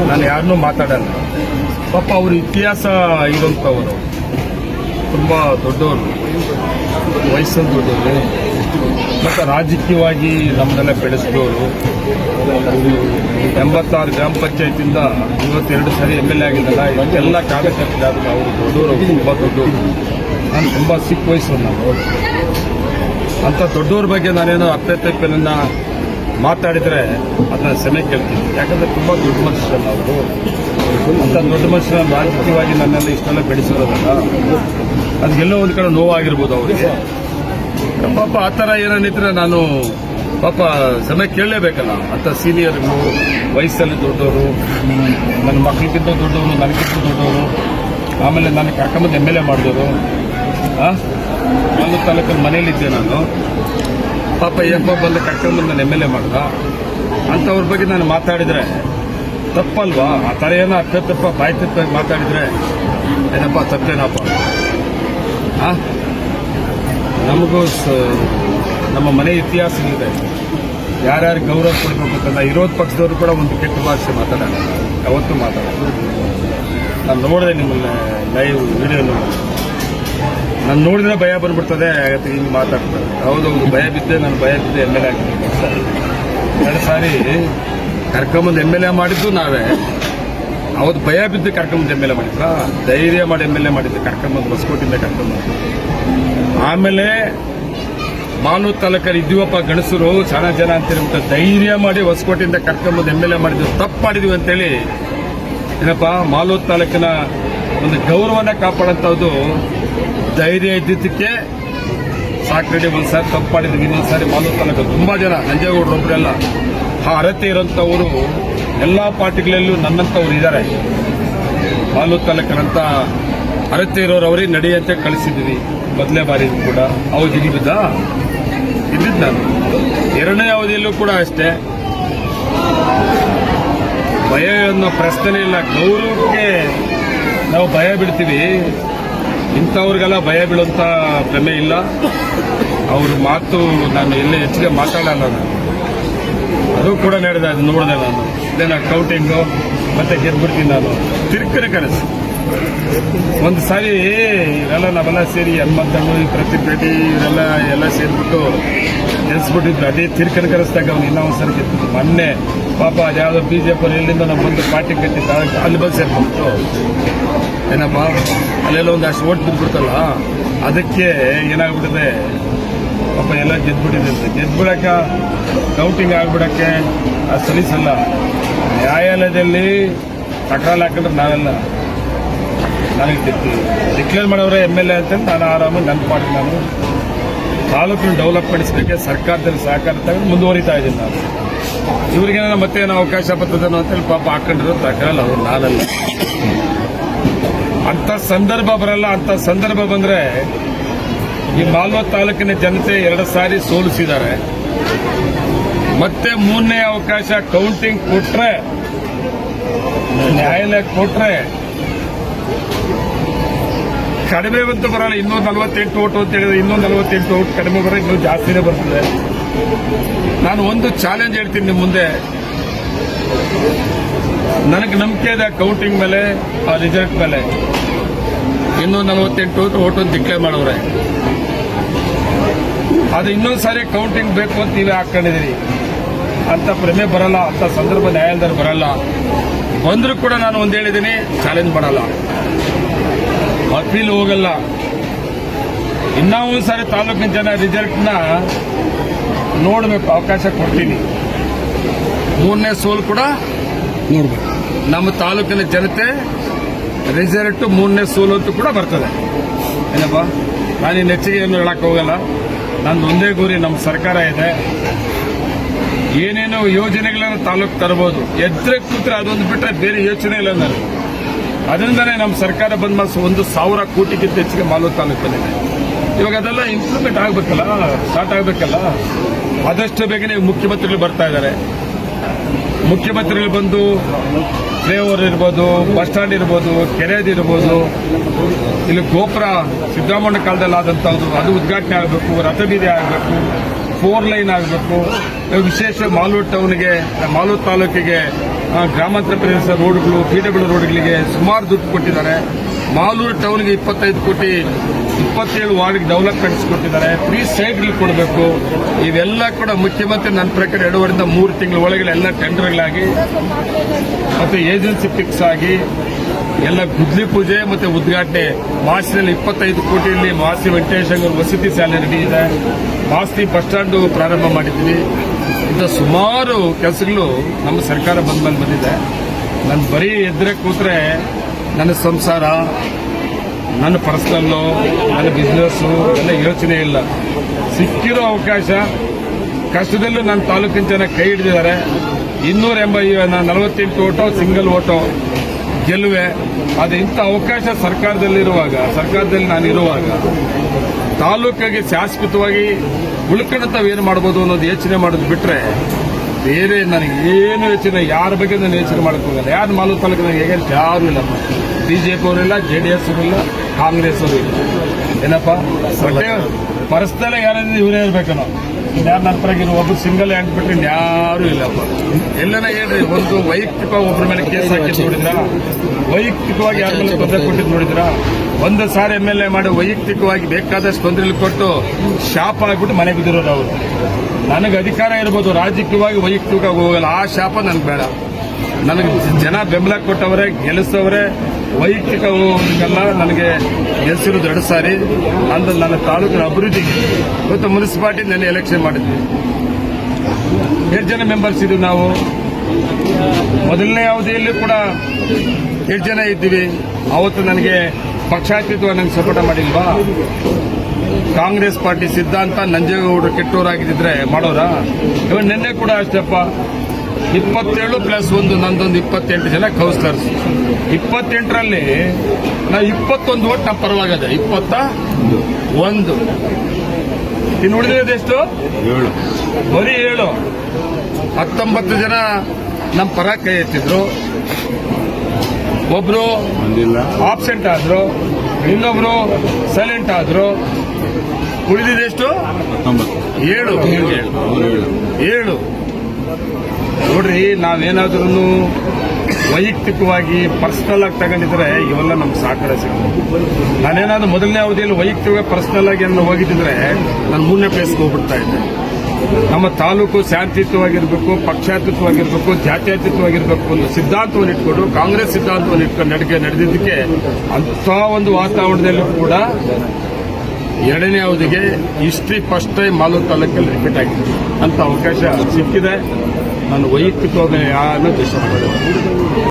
ನಾನು ಯಾರನ್ನೂ ಮಾತಾಡಲ್ಲ. ಪಾಪ ಅವ್ರ ಇತಿಹಾಸ ಇರುವಂಥವರು. ತುಂಬ ದೊಡ್ಡವರು. ವಯಸ್ಸಲ್ಲಿ ದೊಡ್ಡವರು. ಮತ್ತು ರಾಜಕೀಯವಾಗಿ ನಮ್ಮನ್ನೆಲ್ಲ ಬೆಳೆಸಿದವರು. ಎಂಬತ್ತಾರು ಗ್ರಾಮ ಪಂಚಾಯತಿಂದ ಇವತ್ತೆರಡು ಸಾರಿ ಎಂ ಎಲ್ ಎ ಆಗಿದ್ದಲ್ಲ, ಎಲ್ಲ ಕಾರ್ಯಕರ್ತರು ಅವರು ದೊಡ್ಡವರು, ತುಂಬ ದೊಡ್ಡವರು. ನಾನು ತುಂಬ ಚಿಕ್ಕ ವಯಸ್ಸು ನಾನು ಅಂಥ ದೊಡ್ಡವ್ರ ಬಗ್ಗೆ ನಾನೇನೋ ಅಪ್ಪ ಮಾತಾಡಿದರೆ ಅದನ್ನ ಸಮಯ ಕೇಳ್ತೀನಿ. ಯಾಕಂದ್ರೆ ತುಂಬ ದೊಡ್ಡ ಮನುಷ್ಯರಲ್ಲ ಅವರು ಅಂತ ದೊಡ್ಡ ಮನುಷ್ಯ ರಾಜಕೀಯವಾಗಿ ನನ್ನೆಲ್ಲ ಇಷ್ಟೆಲ್ಲ ಬೆಳೆಸಿರೋದಲ್ಲ ಅದಕ್ಕೆಲ್ಲೋ ಒಂದು ಕಡೆ ನೋವಾಗಿರ್ಬೋದು ಅವರಿಗೆ. ಪಾಪ ಆ ಥರ ಏನೇನಿದ್ರೆ ನಾನು ಪಾಪ ಸಮಯ ಕೇಳಲೇಬೇಕಲ್ಲ. ಅಂತ ಸೀನಿಯರ್ಗಳು ವಯಸ್ಸಲ್ಲಿ ದೊಡ್ಡವರು, ನನ್ನ ಮಕ್ಕಳಿಗಿಂತ ದೊಡ್ಡವರು, ನನಗಿಂತ ದೊಡ್ಡವರು, ಆಮೇಲೆ ನನಗೆ ಕರ್ಕೊಂಬಂದು ಎಂ ಎಲ್ ಎ ಮಾಡಿದವರು ನಾನು ತಾಲೂಕಲ್ಲಿ ಮನೇಲಿದ್ದೆ ನಾನು. ಪಾಪ ಎಪ್ಪ ಬಂದು ಕಟ್ಕೊಂಡು ನಾನು ಎಂ ಎಲ್ ಎ ಮಾಡ್ದ. ಅಂಥವ್ರ ಬಗ್ಗೆ ನಾನು ಮಾತಾಡಿದರೆ ತಪ್ಪಲ್ವಾ? ಆ ಥರ ಏನೋ ಅಕ್ಕ ತಪ್ಪ, ಬಾಯಿ ತಪ್ಪ ಮಾತಾಡಿದರೆ ಏನಪ್ಪ ತಪ್ಪೇನಪ್ಪ ನಮಗೂ ನಮ್ಮ ಮನೆ ಇತಿಹಾಸ ಇದೆ ಯಾರ್ಯಾರು ಗೌರವ ಕೊಡಬೇಕು ಅಂತ ವಿರೋಧ ಪಕ್ಷದವರು ಕೂಡ ಒಂದು ಕೆಟ್ಟ ಭಾಷೆ ಮಾತಾಡೋಣ ಯಾವತ್ತೂ ಮಾತಾಡೋಣ ನಾನು ನೋಡಿದೆ ನಿಮ್ಮನ್ನ ಲೈವ್ ವಿಡಿಯೋ ನಾನು ನೋಡಿದ್ರೆ ಭಯ ಬಂದ್ಬಿಡ್ತದೆ ಆಗತ್ತೆ ಹಿಂಗೆ ಮಾತಾಡ್ತಾರೆ. ಹೌದು ಭಯ ಬಿದ್ದೆ, ನಾನು ಭಯ ಬಿದ್ದೆ ಎಂ ಎಲ್ ಎ ಎರಡು ಸಾರಿ ಕರ್ಕೊಂಬಂದು ಎಂ ಎಲ್ ಎ ಮಾಡಿದ್ದು ನಾವೇ. ಅವತ್ತು ಭಯ ಬಿದ್ದು ಕರ್ಕೊಂಬಂದು ಎಂ ಎಲ್ ಎ ಮಾಡಿದ್ರ? ಧೈರ್ಯ ಮಾಡಿ ಎಂ ಎಲ್ ಎ ಮಾಡಿದ್ದೆ, ಕರ್ಕೊಂಬಂದು ಹೊಸಕೋಟಿಂದ ಕರ್ಕೊಂಬಂದು. ಆಮೇಲೆ ಮಾನು ತಾಲೂಕಲ್ಲಿ ಇದ್ದೀವಪ್ಪ ಗಣಸರು ಸಣ್ಣ ಜನ ಅಂತಿರುವಂತ ಧೈರ್ಯ ಮಾಡಿ ಹೊಸಕೋಟೆಯಿಂದ ಕರ್ಕೊಂಬಂದು ಎಂ ಎಲ್ ಎ ಮಾಡಿದ್ವಿ ತಪ್ಪು ಮಾಡಿದ್ವಿ ಅಂತೇಳಿ, ಏನಪ್ಪ, ಮಾಲೂರು ತಾಲೂಕಿನ ಒಂದು ಗೌರವನ ಕಾಪಾಡಂತದ್ದು ಧೈರ್ಯ ಇದ್ದಿದ್ದಕ್ಕೆ ಸಾಕ್ರೆಡ್ಡಿ ಒಂದು ಸಾರಿ, ತಪ್ಪು ಮಾಡಿದ್ವಿ. ಇನ್ನೊಂದು ಸಾರಿ ಮಾಲೂರು ತನಕ ತುಂಬ ಜನ ನಂಜೇಗೌಡರೊಬ್ಬರೆಲ್ಲ ಆ ಅರತೆ ಇರೋಂಥವರು, ಎಲ್ಲ ಪಾರ್ಟಿಗಳಲ್ಲೂ ನನ್ನಂಥವ್ರು ಇದ್ದಾರೆ ಮಾಲೂರು ತಾಲೂಕಿನಂತ ಅರತೆ ಇರೋರವ್ರಿಗೆ ನಡೆಯಂತೆ ಕಳಿಸಿದ್ವಿ. ಮೊದಲೇ ಬಾರಿ ಕೂಡ. ಅವ್ರು ಇದ್ದಿದ್ದ ಇದ್ದಿದ್ದು ನಾನು. ಎರಡನೇ ಅವಧಿಯಲ್ಲೂ ಕೂಡ ಅಷ್ಟೇ. ಭಯ ಅನ್ನೋ ಪ್ರಶ್ನೆ ಇಲ್ಲ. ಗೌರವಕ್ಕೆ ನಾವು ಭಯ ಬಿಡ್ತೀವಿ. ಇಂಥವ್ರಿಗೆಲ್ಲ ಭಯ ಬೀಳುವಂತ ಭ್ರಮೆ ಇಲ್ಲ. ಅವ್ರ ಮಾತು ನಾನು ಎಲ್ಲೇ ಹೆಚ್ಚಿಗೆ ಮಾತಾಡಲ್ಲ ನಾನು. ಅದು ಕೂಡ ನಡೆದ ಅದು ನೋಡಿದೆ ನಾನು. ಇದೇನ ಕೌಂಟಿಂಗು ಮತ್ತೆ ಗೆದ್ಬಿಡ್ತೀನಿ ನಾನು. ತಿರ್ಕರೆ ಕನಸು. ಒಂದು ಸಾರಿ ಇವೆಲ್ಲ ನಾವೆಲ್ಲ ಸೇರಿ ಹನುಮಂತಣ್ಣ ಪ್ರತಿಭಟನೆ ಇವರೆಲ್ಲ ಎಲ್ಲ ಸೇರಿಬಿಟ್ಟು ಗೆಲ್ಸ್ಬಿಟ್ಟಿದ್ರು ಅದೇ ತಿರ್ಕನ ಕರೆಸ್ದಾಗ ಅವ್ನು ಇನ್ನೂ ಒಂದ್ಸರಿ ಗೆದ್ದು ಮೊನ್ನೆ ಪಾಪ ಅದ್ಯಾವುದೋ ಬಿ ಜೆ ಪಿ ಎಲ್ಲಿಂದ ನಾವು ಬಂದು ಪಾರ್ಟಿ ಕಟ್ಟಿದ್ದ ಅಲ್ಲಿ ಬಂದು ಸೇರ್ಬಿಟ್ಟು ಏನಪ್ಪ, ಅಲ್ಲೆಲ್ಲ ಒಂದು ಅಷ್ಟು ಓಟ್ ಬಿದ್ಬಿಡ್ತಲ್ಲ, ಅದಕ್ಕೆ ಏನಾಗ್ಬಿಟ್ಟಿದೆ? ಪಾಪ ಎಲ್ಲ ಗೆದ್ಬಿಟ್ಟಿದೆ ಅಂತ. ಗೆದ್ಬಿಡಕ ಡೌಟಿಂಗ್ ಆಗ್ಬಿಡಕ್ಕೆ ಅದು ಸಲೀಸಲ್ಲ. ನ್ಯಾಯಾಲಯದಲ್ಲಿ ತಕರಾರು ಹಾಕಿದ್ರೆ ನಾವೆಲ್ಲ ನನಗೆ ಡಿಕ್ಲೇರ್ ಮಾಡೋರೆ ಎಂ ಎಲ್ ಎ ಅಂತ ನಾನು ಆರಾಮಾಗಿ ನನ್ನ ಪಾರ್ಟಿ ನಾನು. ತಾಲೂಕಿನ ಡೆವಲಪ್ ಮಾಡಿಸಲಿಕ್ಕೆ ಸರ್ಕಾರದಲ್ಲಿ ಸಹಕಾರ ತಗೊಂಡು ಮುಂದುವರಿತಾ ಇದ್ದೀನಿ ನಾನು. ಇವ್ರಿಗೇನೋ ಮತ್ತೆ ಏನೋ ಅವಕಾಶ ಬರ್ತದನೋ ಅಂತೇಳಿ ಪಾಪ ಹಾಕೊಂಡಿರೋ ತಕರಲ್ಲ ಅವರು, ನಾನಲ್ಲ. ಅಂಥ ಸಂದರ್ಭ ಬರಲ್ಲ, ಅಂಥ ಸಂದರ್ಭ ಬಂದರೆ ಈ ಮಾಲ್ವ ತಾಲೂಕಿನ ಜನತೆ ಎರಡು ಸಾರಿ ಸೋಲಿಸಿದ್ದಾರೆ. ಮತ್ತೆ ಮೂರನೇ ಅವಕಾಶ ಕೌಂಟಿಂಗ್ ಕೊಟ್ರೆ ನ್ಯಾಯಾಲಯ ಕೊಟ್ರೆ ಕಡಿಮೆ ಬಂತು ಬರಲ್ಲ, ಇನ್ನೂ ನಲವತ್ತೆಂಟು ಓಟು ಅಂತ ಹೇಳಿದ್ರೆ ಇನ್ನೂ ನಲವತ್ತೆಂಟು ಓಟ್ ಕಡಿಮೆ ಬರೋ ಇನ್ನೂ ಜಾಸ್ತಿನೇ ಬರ್ತದೆ. ನಾನು ಒಂದು ಚಾಲೆಂಜ್ ಹೇಳ್ತೀನಿ ನಿಮ್ಮ ಮುಂದೆ. ನನಗೆ ನಂಬಿಕೆ ಇದೆ ಕೌಂಟಿಂಗ್ ಮೇಲೆ, ಆ ರಿಸಲ್ಟ್ ಮೇಲೆ. ಇನ್ನೂ ನಲವತ್ತೆಂಟು ಓಟು ಡಿಕ್ಲೇರ್ ಮಾಡವ್ರೆ ಅದು ಇನ್ನೊಂದು ಸಾರಿ ಕೌಂಟಿಂಗ್ ಬೇಕು ಅಂತ ನೀವೇ ಹಾಕೊಂಡಿದ್ದೀರಿ. ಅಂತ ಪ್ರಮೆ ಬರಲ್ಲ, ಅಂತ ಸಂದರ್ಭ ನ್ಯಾಯಾಲಯದಲ್ಲಿ ಬರಲ್ಲ. ಬಂದರೂ ಕೂಡ ನಾನು ಒಂದು ಹೇಳಿದ್ದೀನಿ ಚಾಲೆಂಜ್ ಮಾಡಲ್ಲ. ಅಪೀಲ್ ಹೋಗಲ್ಲ. ಇನ್ನೂ ಒಂದು ಸಾರಿ ತಾಲೂಕಿನ ಜನ ರಿಸಲ್ಟ್ನ ನೋಡಬೇಕು, ಅವಕಾಶ ಕೊಡ್ತೀನಿ. ಮೂರನೇ ಸೋಲು ಕೂಡ ನೋಡಬೇಕು. ನಮ್ಮ ತಾಲೂಕಿನ ಜನತೆ ರಿಸಲ್ಟ್ ಮೂರನೇ ಸೋಲು ಅಂತೂ ಕೂಡ ಬರ್ತದೆ. ಏನಪ್ಪ? ನಾನು ಹೆಚ್ಚಿಗೆ ಏನು ಹೇಳಕ್ ಹೋಗಲ್ಲ. ನಂದು ಒಂದೇ ಗುರಿ, ನಮ್ಮ ಸರ್ಕಾರ ಇದೆ. ಏನೇನೋ ಯೋಜನೆಗಳನ್ನು ತಾಲೂಕು ತರಬಹುದು ಎದ್ರೆ ಕೂತ್ರೆ ಅದೊಂದು ಬಿಟ್ಟರೆ ಬೇರೆ ಯೋಚನೆ ಇಲ್ಲ. ನನಗೆ ಅದರಿಂದನೇ ನಮ್ಮ ಸರ್ಕಾರ ಬಂದ ಮಾಸ ಒಂದು ಸಾವಿರ ಕೋಟಿಗಿಂತ ಹೆಚ್ಚಿಗೆ ಮಾಲೂರು ತಾಲೂಕಲ್ಲಿದೆ ಇವಾಗ ಅದೆಲ್ಲ ಇಂಪ್ಲಿಮೆಂಟ್ ಆಗಬೇಕಲ್ಲ ಸ್ಟಾರ್ಟ್ ಆಗಬೇಕಲ್ಲ? ಆದಷ್ಟು ಬೇಗನೆ ಮುಖ್ಯಮಂತ್ರಿಗಳು ಬರ್ತಾ ಇದ್ದಾರೆ. ಮುಖ್ಯಮಂತ್ರಿಗಳು ಬಂದು ಫ್ಲೇಓವರ್ ಇರ್ಬೋದು, ಬಸ್ ಸ್ಟ್ಯಾಂಡ್ ಇರ್ಬೋದು ಕೆರೆದಿರ್ಬೋದು ಇಲ್ಲಿ ಗೋಪುರ ಸಿದ್ದರಾಮಣ್ಣ ಕಾಲದಲ್ಲಿ ಆದಂತಹದ್ದು ಅದು ಉದ್ಘಾಟನೆ ಆಗಬೇಕು, ರಥಬೀದಿ ಆಗಬೇಕು ಫೋರ್ ಲೈನ್ ಆಗಬೇಕು ವಿಶೇಷ ಮಾಲೂರು ಟೌನ್ಗೆ ಮಾಲೂರು ತಾಲೂಕಿಗೆ ಗ್ರಾಮಾಂತರ ಪ್ರದೇಶ ರೋಡ್ಗಳು ಪೀಠಗಳು ರೋಡ್ಗಳಿಗೆ ಸುಮಾರು ದುಡ್ಡು ಕೊಟ್ಟಿದ್ದಾರೆ. ಮಾಲೂರು ಟೌನ್ಗೆ ಇಪ್ಪತ್ತೈದು ಕೋಟಿ, ಇಪ್ಪತ್ತೇಳು ವಾರ್ಡ್ಗೆ ಡೆವಲಪ್ಮೆಂಟ್ಸ್ ಕೊಟ್ಟಿದ್ದಾರೆ. ಫ್ರೀ ಸೈಟ್ಗಳು ಕೊಡಬೇಕು. ಇವೆಲ್ಲ ಕೂಡ ಮುಖ್ಯಮಂತ್ರಿ ನನ್ನ ಪ್ರಕಾರ ಎರಡೂವರೆಯಿಂದ ಮೂರು ತಿಂಗಳ ಒಳಗಡೆ ಎಲ್ಲ ಟೆಂಡರ್ಗಳಾಗಿ, ಮತ್ತು ಏಜೆನ್ಸಿ ಫಿಕ್ಸ್ ಆಗಿ, ಎಲ್ಲ ಗುದ್ಲಿ ಪೂಜೆ ಮತ್ತು ಉದ್ಘಾಟನೆ. ಮಾಸಿನಲ್ಲಿ ಇಪ್ಪತ್ತೈದು ಕೋಟಿಯಲ್ಲಿ ಮಾಸಿ ವೆಂಕಟೇಶ್ ವಸತಿ ಶಾಲೆ ನಡೆಯಿದೆ ಮಾಸ್ತಿ ಬಸ್ ಸ್ಟ್ಯಾಂಡು ಪ್ರಾರಂಭ ಮಾಡಿದ್ವಿ ಇಂಥ ಸುಮಾರು ಕೆಲಸಗಳು ನಮ್ಮ ಸರ್ಕಾರ ಬಂದ ಮೇಲೆ ಬಂದಿದೆ. ನಾನು ಬರೀ ಎದ್ರೆ ಕೂತ್ರೆ ನನ್ನ ಸಂಸಾರ, ನನ್ನ ಪರ್ಸ್ನಲ್ಲು ನನ್ನ ಬಿಸ್ನೆಸ್ಸು ಎಲ್ಲ ಯೋಚನೆ ಇಲ್ಲ. ಸಿಕ್ಕಿರೋ ಅವಕಾಶ, ಕಷ್ಟದಲ್ಲೂ ನನ್ನ ತಾಲೂಕಿನ ಜನ ಕೈ ಹಿಡಿದಿದ್ದಾರೆ. ಇನ್ನೂರ ಎಂಬ ನಲವತ್ತೆಂಟು ಓಟೋ ಸಿಂಗಲ್ ಓಟೋ ಗೆಲುವೆ ಅದು ಇಂಥ ಅವಕಾಶ ಸರ್ಕಾರದಲ್ಲಿರುವಾಗ, ಸರ್ಕಾರದಲ್ಲಿ ನಾನು ಇರುವಾಗ ತಾಲೂಕಿಗೆ ಶಾಶ್ವತವಾಗಿ ಉಳ್ಕೊಂಡಂತಾವ್ ಏನು ಮಾಡ್ಬೋದು ಅನ್ನೋದು ಯೋಚನೆ ಮಾಡೋದು ಬಿಟ್ರೆ ಬೇರೆ ನನಗೆ ಏನು ಯೋಚನೆ, ಯಾರ ಬಗ್ಗೆ ನಾನು ಯೋಚನೆ ಮಾಡೋಕ್ಕೋಗಲ್ಲ ಯಾರು ಮಾಲೂರು ತಾಲೂಕಿನಾಗ ಹೇಗೆ ಯಾರು ಇಲ್ಲ. ಬಿಜೆಪಿ ಅವರಿಲ್ಲ ಜೆ ಡಿ ಎಸ್ ಅವರಿಲ್ಲ ಕಾಂಗ್ರೆಸ್ ಅವರು ಇಲ್ಲ. ಏನಪ್ಪ? ಪರಸ್ಪರ ಯಾರಾದ್ರೂ ಇವರೇ ಯಾರು ನಂತರಾಗಿರೋ ಒಬ್ರು ಸಿಂಗಲ್ ಹ್ಯಾಂಡ್ ಬಿಟ್ರೆ ಯಾರು ಇಲ್ಲಪ್ಪ. ಎಲ್ಲನ ಹೇಳ್ರಿ, ಒಂದು ವೈಯಕ್ತಿಕ ಒಬ್ಬರ ಮೇಲೆ ಕೇಸ್ ಹಾಕಿದ್ ನೋಡಿದ್ರ? ವೈಯಕ್ತಿಕವಾಗಿ ಯಾರ ಮೇಲೆ ತೊಂದರೆ ಕೊಟ್ಟಿದ್ದು ನೋಡಿದ್ರ? ಒಂದು ಸಾರಿ ಎಂ ಎಲ್ ಎ ಮಾಡಿ ವೈಯಕ್ತಿಕವಾಗಿ ಬೇಕಾದಷ್ಟು ತೊಂದರೆ ಕೊಟ್ಟು ಶಾಪ ಆಗ್ಬಿಟ್ಟು ಮನೆ ಬಿದ್ದಿರೋದು ಅವರು. ನನಗೆ ಅಧಿಕಾರ ಇರ್ಬೋದು, ರಾಜಕೀಯವಾಗಿ ವೈಯಕ್ತಿಕವಾಗಿ ಹೋಗಲ್ಲ. ಆ ಶಾಪ ನನಗೆ ಬೇಡ. ನನಗೆ ಜನ ಬೆಂಬಲ ಕೊಟ್ಟವರೇ, ಗೆಲ್ಲಿಸವರೇ ವೈಯಕ್ತಿಕ ಹೋಗೋದಕ್ಕೆಲ್ಲ ನನಗೆ ಗೆಲ್ಸಿರೋದು ಎರಡು ಸಾರಿ. ಅಂದ್ರೆ ನನ್ನ ತಾಲೂಕಿನ ಅಭಿವೃದ್ಧಿಗೆ ಇವತ್ತು ಮುನ್ಸಿಪಾಲಿಟಿ ನೆನ್ನೆ ಎಲೆಕ್ಷನ್ ಮಾಡಿದ್ವಿ. ಎಷ್ಟು ಜನ ಮೆಂಬರ್ಸ್ ಇದ್ದೀವಿ ನಾವು? ಮೊದಲನೇ ಅವಧಿಯಲ್ಲಿ ಕೂಡ ಎಷ್ಟು ಜನ ಇದ್ದೀವಿ? ಅವತ್ತು ನನಗೆ ಪಕ್ಷಾತೀತವಾಗಿ ನನಗೆ ಸಪೋರ್ಟ್ ಮಾಡಿಲ್ವಾ? ಕಾಂಗ್ರೆಸ್ ಪಾರ್ಟಿ ಸಿದ್ಧಾಂತ ನಂಜೇಗೌಡರು ಕೆಟ್ಟವರಾಗಿದ್ದರೆ ಮಾಡೋರಾ? ಇವಾಗ ನಿನ್ನೆ ಕೂಡ ಅಷ್ಟಪ್ಪ ಇಪ್ಪತ್ತೇಳು ಪ್ಲಸ್ ಒಂದು ನಂದೊಂದು ಇಪ್ಪತ್ತೆಂಟು ಜನ ಕೌನ್ಸಿಲರ್ಸ್ ಇಪ್ಪತ್ತೆಂಟರಲ್ಲಿ ನಾವು ಇಪ್ಪತ್ತೊಂದು ಓಟ್ ನಮ್ಮ ಪರವಾಗದೆ ಇಪ್ಪತ್ತ ಒಂದು. ಇನ್ನು ಉಳಿದಿರೋದು ಎಷ್ಟು? ಏಳು. ಬರೀ ಏಳು. ಹತ್ತೊಂಬತ್ತು ಜನ ನಮ್ಮ ಪರ ಕೈ ಎತ್ತಿದ್ರು. ಒಬ್ರು ಆಬ್ಸೆಂಟ್ ಆದ್ರು. ಇನ್ನೊಬ್ರು ಸೈಲೆಂಟ್ ಆದ್ರು. ಉಳಿದಿದೆ ಎಷ್ಟು? ಏಳು. ಏಳು. ನೋಡ್ರಿ ನಾವೇನಾದ್ರೂ ವೈಯಕ್ತಿಕವಾಗಿ ಪರ್ಸನಲ್ ಆಗಿ ತಗೊಂಡಿದ್ರೆ ಇವೆಲ್ಲ ನಮ್ಗೆ ಸಾಕಾರ ಸಿಗುತ್ತೆ. ನಾನೇನಾದ್ರೂ ಮೊದಲನೇ ಅವಧಿಯಲ್ಲಿ ವೈಯಕ್ತಿಕವಾಗಿ ಪರ್ಸನಲ್ ಆಗಿ ಏನಾದ್ರು ಹೋಗಿದ್ದಿದ್ರೆ ನಾನು ಮೂರನೇ ಪ್ಲೇಸ್ಗೆ ಹೋಗ್ಬಿಡ್ತಾ ಇದ್ದೆ. ನಮ್ಮ ತಾಲೂಕು ಶಾಂತಿಯುತವಾಗಿರ್ಬೇಕು, ಪಕ್ಷಾತೀತವಾಗಿರ್ಬೇಕು, ಜಾತ್ಯಾತೀತವಾಗಿರ್ಬೇಕು ಒಂದು ಸಿದ್ಧಾಂತವನ್ನು ಇಟ್ಕೊಂಡು, ಕಾಂಗ್ರೆಸ್ ಸಿದ್ಧಾಂತವನ್ನು ಇಟ್ಕೊಂಡು ನಡಿಗೆ ನಡೆದಿದ್ದಕ್ಕೆ ಅಂಥ ಒಂದು ವಾತಾವರಣದಲ್ಲೂ ಕೂಡ ಎರಡನೇ ಅವಧಿಗೆ ಹಿಸ್ಟ್ರಿ ಫಸ್ಟ್ ಟೈಮ್ ಮಾಲೂರು ತಾಲೂಕಲ್ಲಿ ರಿಪೀಟ್ ಆಗಿದೆ. ಅಂತ ಅವಕಾಶ ಸಿಕ್ಕಿದೆ. ನಾನು ವೈಯಕ್ತಿಕವಾಗಿ ಯಾರನ್ನೂ ದ್ವೇಷ ಮಾಡೋದು